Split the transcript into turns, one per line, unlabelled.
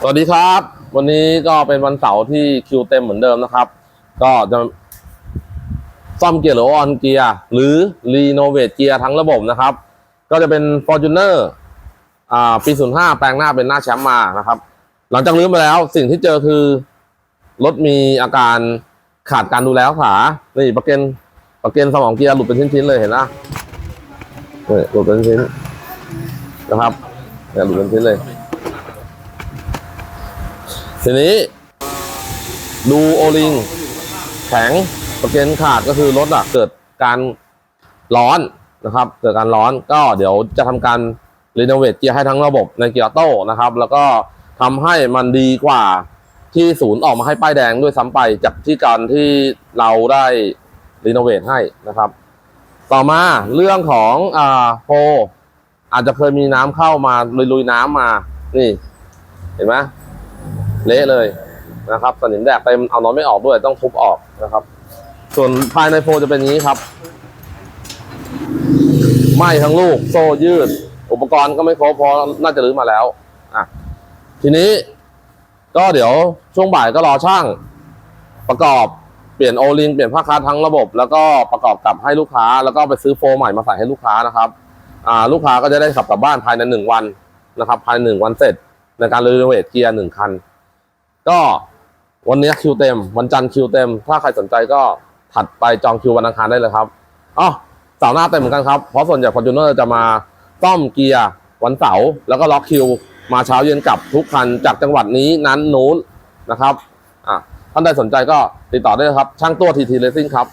สวัสดีครับ วันนี้ก็เป็นวันเสาร์ที่คิวเต็มเหมือนเดิมนะครับ ก็จะซ่อมเกียร์หรือออนเกียร์หรือรีโนเวทเกียร์ทั้งระบบนะครับ ก็จะเป็น f o r t u n e r อ่าปี 05 แปลงหน้าเป็นหน้าแชมป์มานะครับ หลังจากลื้อมาแล้วสิ่งที่เจอคือ รถมีอาการขาดการดูแลรักษานี่ประเกันประเกันสมองเกียร์หลุดเป็นชิ้นๆเลยเห็นนะนี่หลุดเป็นชิ้นนะครับเนี่ยหลุดเป็นชิ้นเลย ทีนี้ ดูโอลิงแข็งประเกันขาดก็คือรถอะเกิดการร้อนนะครับ เกิดการร้อนก็เดี๋ยวจะทำการรีโนเวทเกียร์ให้ทั้งระบบในเกียร์โต้นะครับ แล้วก็ทำให้มันดีกว่าที่ศูนย์ออกมาให้ป้ายแดงด้วยซ้ำไปจากที่การที่เราได้รีโนเวทให้นะครับ ต่อมาเรื่องของอ่าโพอาจจะเคยมีน้ำเข้ามาลุยๆน้ำมา นี่ เห็นไหม เละเลยนะครับสนิมแดกเต็มเอาน็อตไม่ออกด้วยต้องทุบออกนะครับ ส่วนภายในโฟจะเป็นนี้ครับไหม้ทั้งลูก โซ่ยืด อุปกรณ์ก็ไม่ครบพราะน่าจะรื้อมาแล้วอะทีนี้ก็เดี๋ยวช่วงบ่ายก็รอช่าง ประกอบเปลี่ยนโอลิงเปลี่ยนผ้าคัดทั้งระบบ แล้วก็ประกอบกลับให้ลูกค้า แล้วก็ไปซื้อโฟมใหม่มาใส่ให้ลูกค้านะครับอ่าลูกค้าก็จะได้ขับกลับบ้านภายในหนึ่งวันนะครับ ภายในหนึ่งวันเสร็จในการรีโนเวทเกียร์หนึ่งคัน ก็วันนี้คิวเต็ม วันจันทร์คิวเต็ม ถ้าใครสนใจก็ถัดไปจองคิววันอังคารได้เลยครับอ๋อเสาร์หน้าเต็มเหมือนกันครับ เพราะส่วนใหญ่ฟอร์จูเนอร์จะมาต้อมเกียร์วันเสาร์แล้วก็ล็อกคิว มาเช้าเย็นกลับทุกคันจากจังหวัดนี้นั้นนู้นนะครับอะท่านใดสนใจก็ติดต่อได้ครับ ช่างตัวทีทีเลสซิ่งครับ